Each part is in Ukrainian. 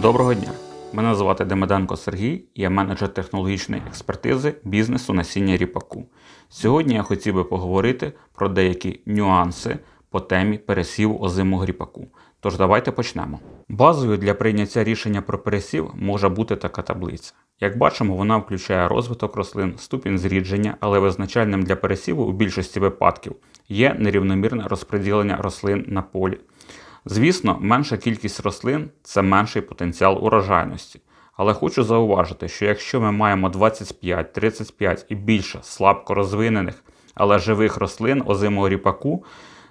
Доброго дня! Мене звати Демиденко Сергій, я менеджер технологічної експертизи бізнесу насіння ріпаку. Сьогодні я хотів би поговорити про деякі нюанси по темі пересіву озимого ріпаку. Тож давайте почнемо. Базою для прийняття рішення про пересів може бути така таблиця. Як бачимо, вона включає розвиток рослин, ступінь зрідження, але визначальним для пересіву у більшості випадків є нерівномірне розподілення рослин на полі. Звісно, менша кількість рослин це менший потенціал урожайності. Але хочу зауважити, що якщо ми маємо 25, 35 і більше слабко розвинених, але живих рослин озимого ріпаку,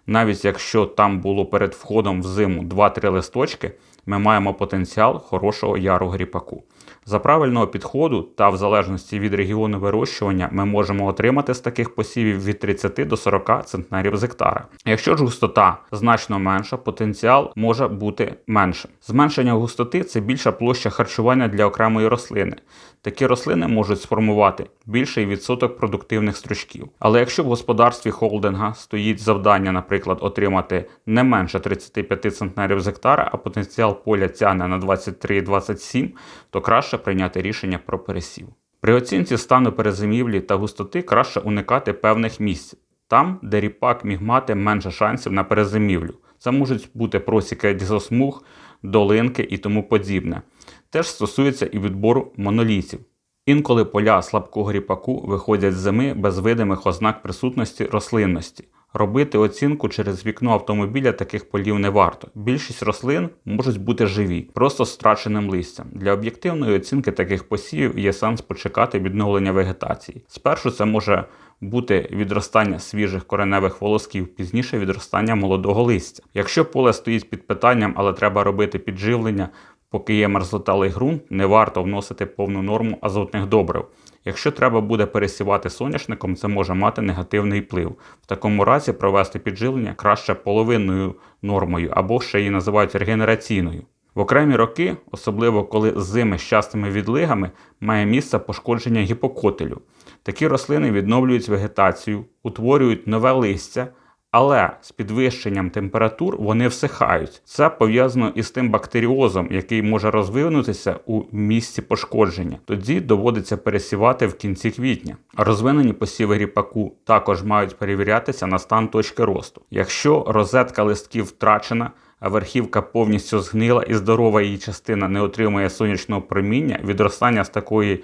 навіть якщо там було перед входом в зиму 2-3 листочки, ми маємо потенціал хорошого яру гріпаку. За правильного підходу та в залежності від регіону вирощування ми можемо отримати з таких посівів від 30 до 40 центнерів з гектара. Якщо ж густота значно менша, потенціал може бути меншим. Зменшення густоти це більша площа харчування для окремої рослини. Такі рослини можуть сформувати більший відсоток продуктивних стручків. Але якщо в господарстві холдинга стоїть завдання, наприклад, отримати не менше 35 центнерів з гектара, а потенціал поля тягне на 23-27, то краще прийняти рішення про пересів. При оцінці стану перезимівлі та густоти краще уникати певних місць, там, де ріпак міг мати менше шансів на перезимівлю. Це можуть бути просіки дізосмуг, долинки і тому подібне. Теж стосується і відбору монолітів. Інколи поля слабкого ріпаку виходять з зими без видимих ознак присутності рослинності. Робити оцінку через вікно автомобіля таких полів не варто. Більшість рослин можуть бути живі, просто з втраченим листям. Для об'єктивної оцінки таких посівів є сенс почекати відновлення вегетації. Спершу це може бути відростання свіжих кореневих волосків, пізніше відростання молодого листя. Якщо поле стоїть під питанням, але треба робити підживлення, поки є мерзлоталий ґрунт, не варто вносити повну норму азотних добрив. Якщо треба буде пересівати соняшником, це може мати негативний вплив. В такому разі провести підживлення краще половинною нормою або ще її називають регенераційною. В окремі роки, особливо коли зими з частими відлигами, має місце пошкодження гіпокотелю. Такі рослини відновлюють вегетацію, утворюють нове листя, але з підвищенням температур вони всихають. Це пов'язано із тим бактеріозом, який може розвинутися у місці пошкодження. Тоді доводиться пересівати в кінці квітня. Розвинені посіви ріпаку також мають перевірятися на стан точки росту. Якщо розетка листків втрачена, а верхівка повністю згнила і здорова її частина не отримує сонячного проміння, відростання з такої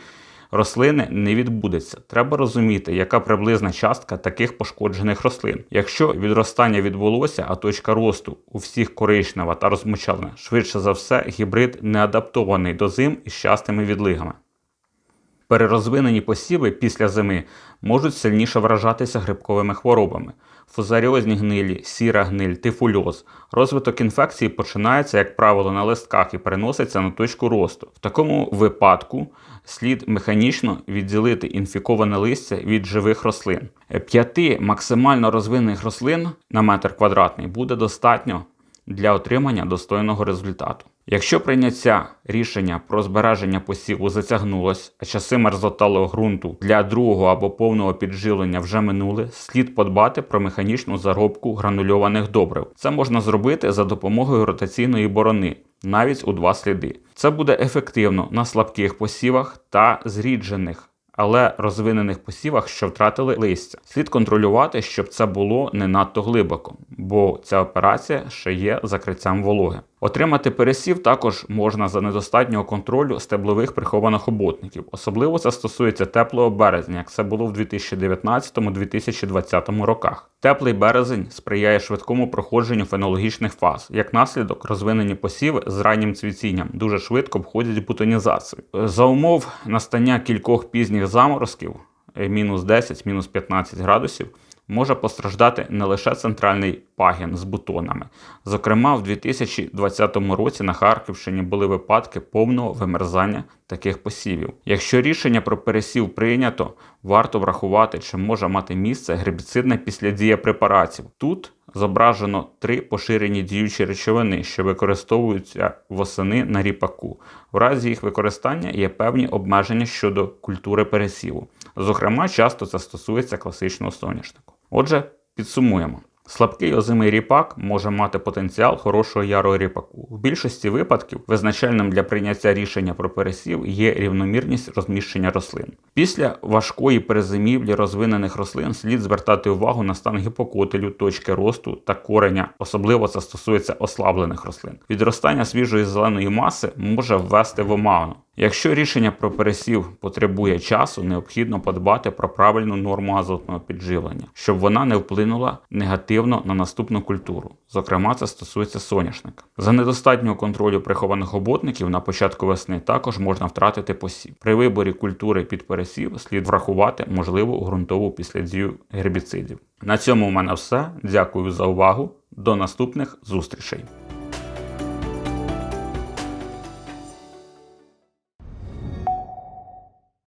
рослини не відбудеться. Треба розуміти, яка приблизна частка таких пошкоджених рослин. Якщо відростання відбулося, а точка росту у всіх коричнева та розмочалена, швидше за все, гібрид не адаптований до зим із частими відлигами. Перерозвинені посіви після зими можуть сильніше вражатися грибковими хворобами, фузаріозні гнилі, сіра гниль, тифульоз. Розвиток інфекції починається, як правило, на листках і переноситься на точку росту. В такому випадку слід механічно відділити інфіковане листя від живих рослин. П'яти максимально розвинених рослин на метр квадратний буде достатньо для отримання достойного результату. Якщо прийняття рішення про збереження посіву затягнулось, а часи мерзлоталого ґрунту для другого або повного підживлення вже минули, слід подбати про механічну заробку гранульованих добрив. Це можна зробити за допомогою ротаційної борони, навіть у два сліди. Це буде ефективно на слабких посівах та зріджених. Але розвинених посівах, що втратили листя, слід контролювати, щоб це було не надто глибоко, бо ця операція ще є закриттям вологи. Отримати пересів також можна за недостатнього контролю стеблових прихованих оботників. Особливо це стосується теплого березня, як це було в 2019-2020 роках. Теплий березень сприяє швидкому проходженню фенологічних фаз. Як наслідок, розвинені посіви з раннім цвітінням дуже швидко обходять бутонізацію. За умов настання кількох пізніх заморозків, е, мінус 10, мінус 15 градусів може постраждати не лише центральний пагін з бутонами. Зокрема, в 2020 році на Харківщині були випадки повного вимерзання таких посівів. Якщо рішення про пересів прийнято, варто врахувати, чи може мати місце гербіцидна післядія препаратів. Тут зображено три поширені діючі речовини, що використовуються восени на ріпаку. В разі їх використання є певні обмеження щодо культури пересіву. Зокрема, часто це стосується класичного соняшнику. Отже, підсумуємо. Слабкий озимий ріпак може мати потенціал хорошого ярого ріпаку. В більшості випадків визначальним для прийняття рішення про пересів є рівномірність розміщення рослин. Після важкої перезимівлі розвинених рослин слід звертати увагу на стан гіпокотелю, точки росту та кореня, особливо це стосується ослаблених рослин. Відростання свіжої зеленої маси може ввести в оману. Якщо рішення про пересів потребує часу, необхідно подбати про правильну норму азотного підживлення, щоб вона не вплинула негативно на наступну культуру. Зокрема, це стосується соняшника. За недостатнього контролю прихованих оботників на початку весни також можна втратити посів. При виборі культури під пересів слід врахувати можливу ґрунтову післядію гербіцидів. На цьому у мене все. Дякую за увагу. До наступних зустрічей.